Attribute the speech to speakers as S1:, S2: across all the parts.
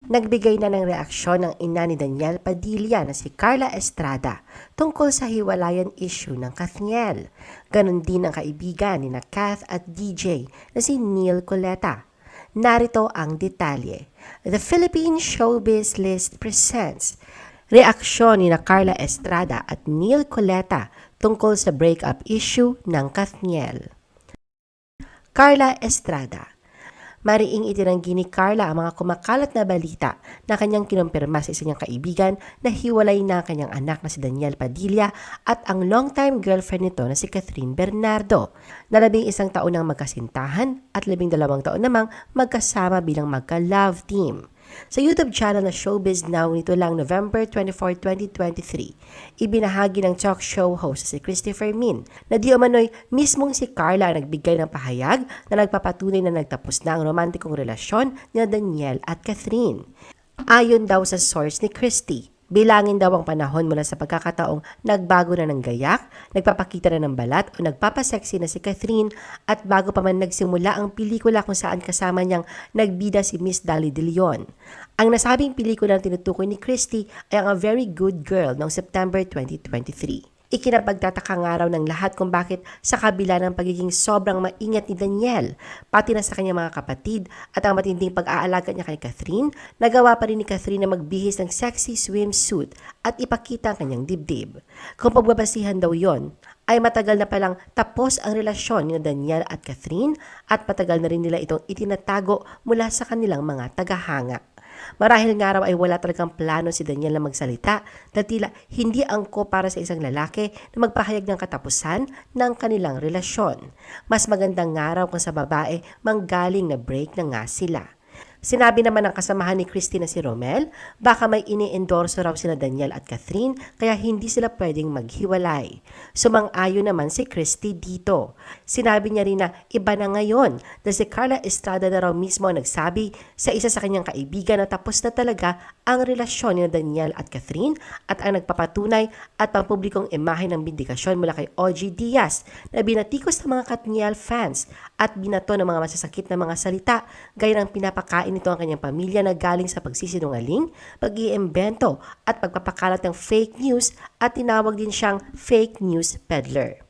S1: Nagbigay na ng reaksyon ng ina ni Daniel Padilla na si Carla Estrada tungkol sa hiwalayan issue ng Kathniel. Ganon din ang kaibigan ni na Kath at DJ na si Neil Coleta. Narito ang detalye. The Philippine Showbiz List presents reaksyon ni na Carla Estrada at Neil Coleta tungkol sa breakup issue ng Kathniel. Carla Estrada Mariing itinanggi ni Carla ang mga kumakalat na balita na kanyang kinumpirma sa isa niyang kaibigan na hiwalay na ang kanyang anak na si Daniel Padilla at ang longtime girlfriend nito na si Catherine Bernardo na labing isang taon nang magkasintahan at labing dalawang taon namang magkasama bilang magka-love team. Sa YouTube channel na Showbiz Now nito lang November 24, 2023, ibinahagi ng talk show host si Christopher Min na di umano'y mismong si Carla ang nagbigay ng pahayag na nagpapatunay na nagtapos na ang romantikong relasyon ni Daniel at Catherine. Ayon daw sa source ni Christy, Bilangin daw ang panahon mula sa pagkakataong nagbago na ng gayak, nagpapakita na ng balat o nagpapaseksi na si Catherine at bago pa man nagsimula ang pelikula kung saan kasama niyang nagbida si Miss Dali De Leon. Ang nasabing pelikula na tinutukoy ni Christy ay ang A Very Good Girl noong September 2023. Ikinapagtataka nga raw ng lahat kung bakit sa kabila ng pagiging sobrang maingat ni Daniel, pati na sa kanyang mga kapatid at ang matinding pag-aalaga niya kay Catherine, nagawa pa rin ni Catherine na magbihis ng sexy swimsuit at ipakita ang kanyang dibdib. Kung pagbabasihan daw yon, ay matagal na palang tapos ang relasyon ni Daniel at Catherine at matagal na rin nila itong itinatago mula sa kanilang mga tagahanga. Marahil nga raw ay wala talagang plano si Daniel na magsalita na tila hindi angko para sa isang lalaki na magpahayag ng katapusan ng kanilang relasyon. Mas magandang nga raw kung sa babae manggaling na break na nga sila. Sinabi naman ng kasamahan ni Christy na si Romel, baka may ini-endorso raw sila Daniel at Catherine kaya hindi sila pwedeng maghiwalay. Sumang-ayon naman si Christy dito. Sinabi niya rin na iba na ngayon dahil si Carla Estrada na raw mismo nagsabi sa isa sa kanyang kaibigan na tapos na talaga ang relasyon ni Daniel at Catherine at ang nagpapatunay at pampublikong imahe ng bindikasyon mula kay OG Diaz na binatikos ng mga Katniel fans at binato ng mga masasakit na mga salita gaya ng pinapakain nito ang kanyang pamilya na galing sa pagsisinungaling, pag-iimbento at pagpapakalat ng fake news at tinawag din siyang fake news peddler.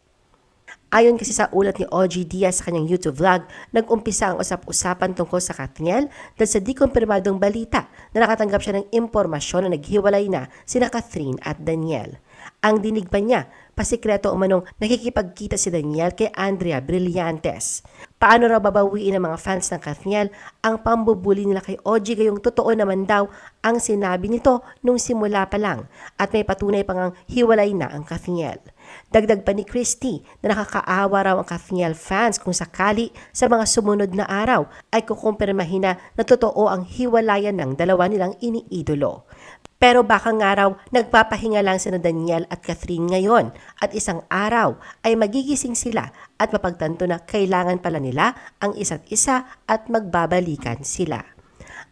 S1: Ayon kasi sa ulat ni OG Diaz sa kanyang YouTube vlog, nag-umpisa ang usap-usapan tungkol sa Katniel dahil sa di kumpirmadong balita na nakatanggap siya ng impormasyon na naghiwalay na sina Catherine at Daniel. Ang dinig pa niya, pasikreto umanong nakikipagkita si Daniel kay Andrea Brillantes. Paano raw babawiin ng mga fans ng Kathniel ang pambubuli nila kay OG gayong totoo naman daw ang sinabi nito nung simula pa lang at may patunay pang ang hiwalay na ang Kathniel. Dagdag pa ni Christy na nakakaawa raw ang Kathniel fans kung sakali sa mga sumunod na araw ay kukumpirmahin na na totoo ang hiwalayan ng dalawa nilang iniidolo. Pero baka nga raw nagpapahinga lang sina Daniel at Catherine ngayon at isang araw ay magigising sila at mapagtanto na kailangan pala nila ang isa't isa at magbabalikan sila.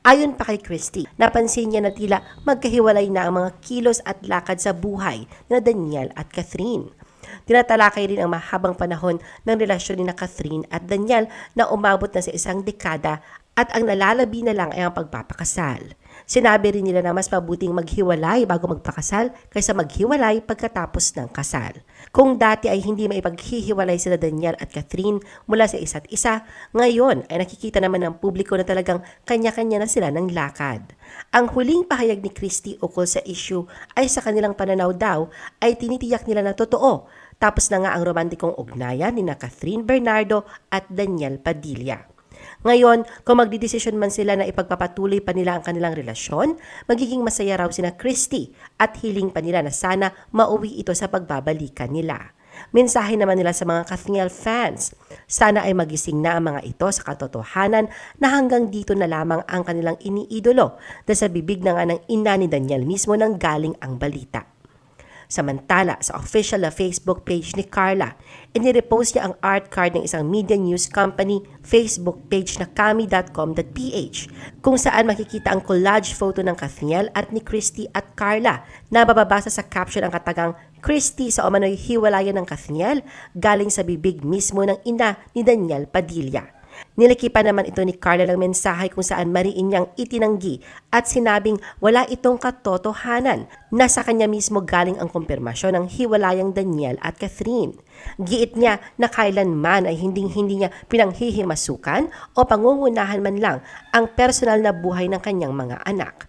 S1: Ayon pa kay Christy, napansin niya na tila magkahiwalay na ang mga kilos at lakad sa buhay na Daniel at Catherine. Tinatalakay rin ang mahabang panahon ng relasyon ni na Catherine at Daniel na umabot na sa isang dekada at ang nalalabi na lang ay ang pagpapakasal. Sinabi rin nila na mas mabuting maghiwalay bago magpakasal kaysa maghiwalay pagkatapos ng kasal. Kung dati ay hindi maipaghihiwalay sila Daniel at Catherine mula sa isa't isa, ngayon ay nakikita naman ng publiko na talagang kanya-kanya na sila ng lakad. Ang huling pahayag ni Christy ukol sa issue ay sa kanilang pananaw daw ay tinitiyak nila na totoo tapos na nga ang romantikong ugnayan ni na Catherine Bernardo at Daniel Padilla. Ngayon, kung magdidesisyon man sila na ipagpapatuloy pa nila ang kanilang relasyon, magiging masaya raw sina Christy at hiling pa nila na sana mauwi ito sa pagbabalikan nila. Mensahe naman nila sa mga Kathniel fans, sana ay magising na ang mga ito sa katotohanan na hanggang dito na lamang ang kanilang iniidolo dahil sa bibig na nga ng ina ni Daniel mismo nang galing ang balita. Samantala, sa official na Facebook page ni Carla, inirepost niya ang art card ng isang media news company Facebook page na kami.com.ph kung saan makikita ang collage photo ng Kathniel at ni Christy at Carla na bababasa sa caption ang katagang Christy sa umano'y hiwalayan ng Kathniel galing sa bibig mismo ng ina ni Daniel Padilla. Nilikipan naman ito ni Carla ng mensahe kung saan mariin niyang itinanggi at sinabing wala itong katotohanan na sa kanya mismo galing ang kumpirmasyon ng hiwalayang Daniel at Catherine. Giit niya na kailanman ay hinding-hindi niya pinanghihimasukan o pangungunahan man lang ang personal na buhay ng kanyang mga anak.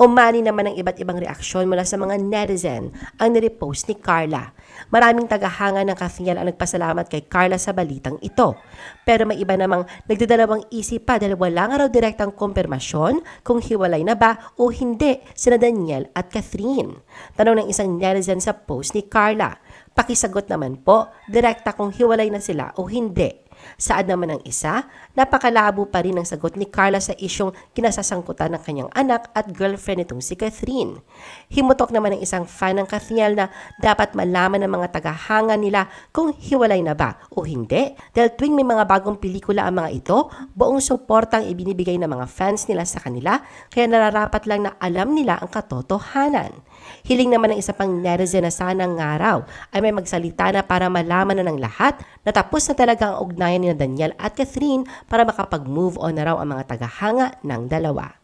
S1: Umani naman ng iba't ibang reaksyon mula sa mga netizen ang nirepost ni Carla. Maraming tagahanga ng Katniel ang nagpasalamat kay Carla sa balitang ito. Pero may iba namang nagdadalawang isip pa dahil wala nga raw direktang kumpirmasyon kung hiwalay na ba o hindi sina Daniel at Catherine. Tanong ng isang netizen sa post ni Carla. Pakisagot naman po, direkta kung hiwalay na sila o hindi. Saad naman ng isa, napakalabo pa rin ang sagot ni Carla sa isyong kinasasangkutan ng kanyang anak at girlfriend nitong si Catherine. Himutok naman ng isang fan ng Kathniel na dapat malaman ng mga tagahanga nila kung hiwalay na ba o hindi dahil tuwing may mga bagong pelikula ang mga ito, buong suportang ibinibigay ng mga fans nila sa kanila kaya nararapat lang na alam nila ang katotohanan. Hiling naman ng isa pang netizen na sana nga raw ay may magsalita na para malaman na ng lahat na tapos na talaga ang ugnayan ni Daniel at Catherine para makapag-move on na raw ang mga tagahanga ng dalawa.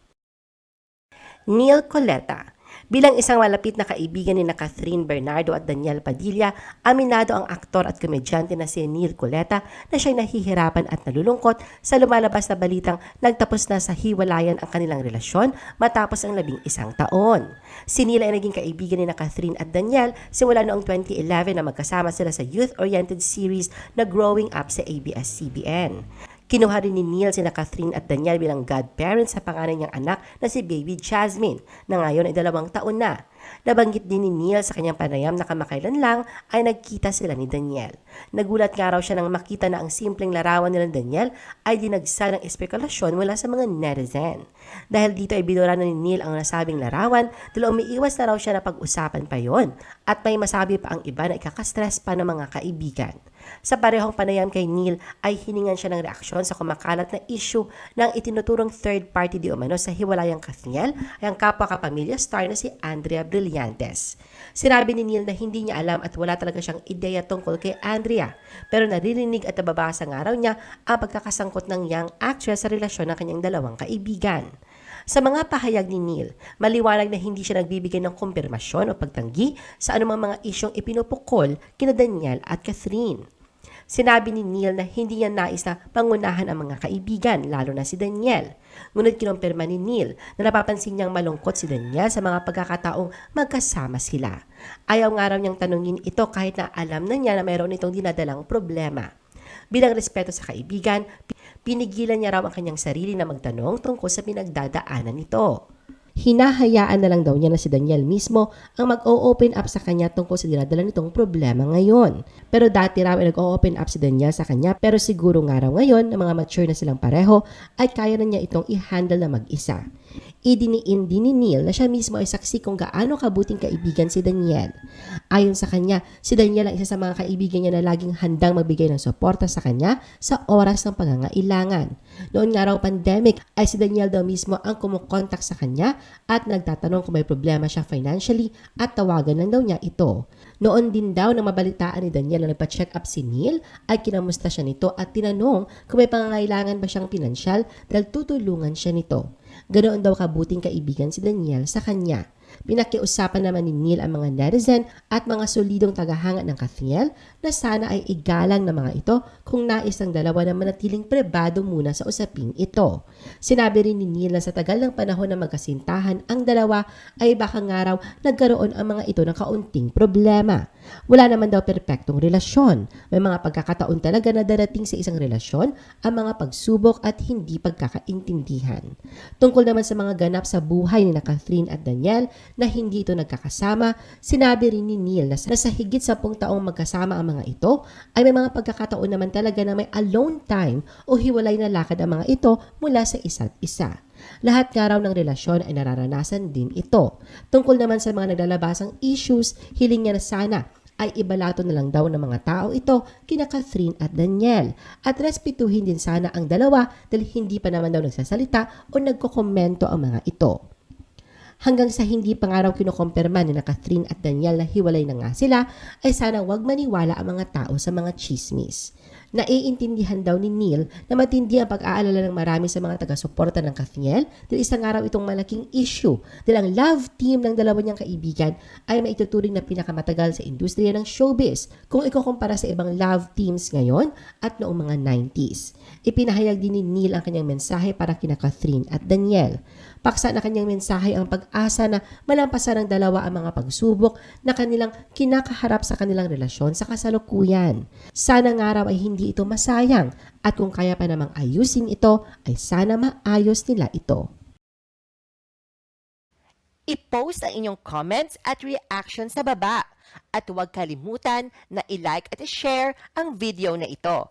S1: Neil Coletta Bilang isang malapit na kaibigan ni na Catherine Bernardo at Daniel Padilla, aminado ang aktor at komedyante na si Neil Coleta na siya'y nahihirapan at nalulungkot sa lumalabas na balitang nagtapos na sa hiwalayan ang kanilang relasyon matapos ang labing isang taon. Si Neil ay naging kaibigan ni na Catherine at Daniel simula noong 2011 na magkasama sila sa youth-oriented series na Growing Up sa ABS-CBN. Kinuha rin ni Neil sina Catherine at Daniel bilang godparents sa pangalan niyang anak na si baby Jasmine na ngayon ay dalawang taon na. Nabanggit din ni Neil sa kanyang panayam na kamakailan lang ay nagkita sila ni Daniel. Nagulat nga raw siya nang makita na ang simpleng larawan nila Daniel ay dinagsa ng espekulasyon mula sa mga netizen. Dahil dito ay binura na ni Neil ang nasabing larawan dahil umiiwas na raw siya na pag-usapan pa yon at may masabi pa ang iba na ikakastress pa ng mga kaibigan. Sa parehong panayam kay Neil ay hiningan siya ng reaksyon sa kumakalat na issue ng itinuturong third party di umano sa hiwalayang Kathniel ay ang kapwa kapamilya star na si Andrea Brillantes. Sinabi ni Neil na hindi niya alam at wala talaga siyang ideya tungkol kay Andrea pero naririnig at nababasa nga raw niya ang pagkakasangkot ng young actress sa relasyon ng kanyang dalawang kaibigan. Sa mga pahayag ni Neil, maliwanag na hindi siya nagbibigay ng kumpirmasyon o pagtanggi sa anumang mga isyong ipinupukol kina Daniel at Catherine. Sinabi ni Neil na hindi niya nais na pangunahan ang mga kaibigan, lalo na si Daniel. Ngunit kinumpirma ni Neil na napapansin niyang malungkot si Daniel sa mga pagkakataong magkasama sila. Ayaw nga raw niyang tanungin ito kahit na alam na niya na mayroon itong dinadalang problema. Bilang respeto sa kaibigan, pinigilan niya raw ang kanyang sarili na magtanong tungkol sa pinagdadaanan nito. Hinahayaan na lang daw niya na si Daniel mismo ang mag-o-open up sa kanya tungkol sa dinadala nitong problema ngayon. Pero dati raw ay nag-o-open up si Daniel sa kanya pero siguro nga raw ngayon na mga mature na silang pareho ay kaya na niya itong i-handle na mag-isa. Idiniin din ni Neil na siya mismo ay saksi kung gaano kabuting kaibigan si Daniel. Ayon sa kanya, si Daniel ang isa sa mga kaibigan niya na laging handang magbigay ng suporta sa kanya sa oras ng pangangailangan. Noon nga raw pandemic ay si Daniel daw mismo ang kumukontak sa kanya at nagtatanong kung may problema siya financially at tawagan lang daw niya ito. Noon din daw na mabalitaan ni Daniel na nagpa-check up si Neil ay kinamusta siya nito at tinanong kung may pangangailangan ba siyang pinansyal dahil tutulungan siya nito. Ganoon daw kabuting kaibigan si Daniel sa kanya. Pinakiusapan naman ni Neil ang mga netizen at mga solidong tagahanga ng Kathniel na sana ay igalang ng mga ito kung nais ng dalawa na manatiling pribado muna sa usaping ito. Sinabi rin ni Neil na sa tagal ng panahon na magkasintahan ang dalawa ay baka nga raw nagkaroon ang mga ito ng kaunting problema. Wala naman daw perpektong relasyon. May mga pagkakataon talaga na darating sa isang relasyon ang mga pagsubok at hindi pagkakaintindihan. Tungkol naman sa mga ganap sa buhay ni na Catherine at Daniel na hindi ito nagkakasama, sinabi rin ni Neil na sa higit sa pong taong magkasama ang mga ito ay may mga pagkakataon naman talaga na may alone time o hiwalay na lakad ang mga ito mula sa isa't isa. Lahat nga raw ng relasyon ay nararanasan din ito. Tungkol naman sa mga naglalabasang issues, hiling niya na sana ay ibalato na lang daw ng mga tao ito kina Catherine at Daniel. At respetuhin din sana ang dalawa dahil hindi pa naman daw nagsasalita o nagkokomento ang mga ito. hanggang sa hindi pa nga raw kinukumpirma ni na Catherine at Daniel na hiwalay na nga sila, ay sana wag maniwala ang mga tao sa mga chismis. Naiintindihan daw ni Neil na matindi ang pag-aalala ng marami sa mga taga-suporta ng Kathniel dahil isang araw itong malaking issue dahil ang love team ng dalawa niyang kaibigan ay maituturing na pinakamatagal sa industriya ng showbiz kung ikukumpara sa ibang love teams ngayon at noong mga 90s. Ipinahayag din ni Neil ang kanyang mensahe para kina Catherine at Daniel. Paksa na kanyang mensahe ang pag-asa na malampasan ng dalawa ang mga pagsubok na kanilang kinakaharap sa kanilang relasyon sa kasalukuyan. Sana nga raw ay hindi ito masayang at kung kaya pa namang ayusin ito ay sana maayos nila ito.
S2: I-post ang inyong comments at reactions sa baba. At huwag kalimutan na i-like at i-share ang video na ito.